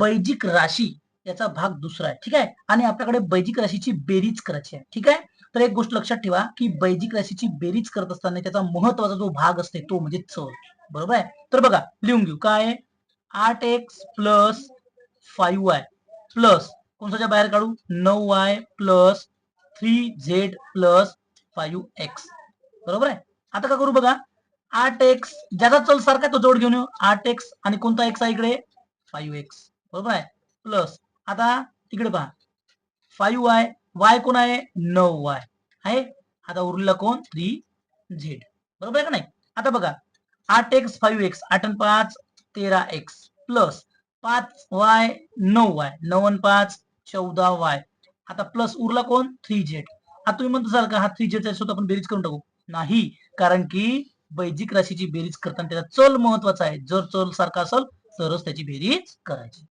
बैजिक राशी याचा भाग दुसरा आहे. ठीक आहे? आणि आपल्याकडे बैजिक राशीची बेरीज करायची आहे. ठीक आहे? तर एक गोष्ट लक्षात ठेवा की बैजिक राशीची बेरीज करत असताना त्याचा महत्त्वाचा जो भाग असते तो म्हणजे चल बरोबर आहे? तर बघा लिहून घेऊ. काय आठ X plus five Y plus कोणत्याच्या बाहेर काढू? नऊ Y plus three Z plus five X. बरोबर आहे? आता का करू बघा? आठ एक्स ज्याचा चल सारखा तो जोड घेऊन येऊ. आठ एक्स आणि कोणता एक्स आहे इकडे? Five X. बरोबर आहे? प्लस आता तिकडे पहा. फाईव्ह वाय वाय कोण आहे? नऊ वाय आहे? आता उरला कोण? थ्री झेड बरोबर आहे का नाही? आता बघा. आठ एक्स फाईव्ह एक्स आठ आणि पाच तेरा एक्स प्लस पाच वाय नऊ वाय नऊ आणि पाच चौदा वाय आता प्लस उरला कोण? थ्री झेड आता तुम्ही म्हणत असाल का हा थ्री झेड सोबत आपण बेरीज करून टाकू? नाही. कारण की बैजिक राशीची बेरीज करताना त्याचा चल महत्त्वाचा आहे. जर चल सारखा असेल तरच त्याची बेरीज करायची.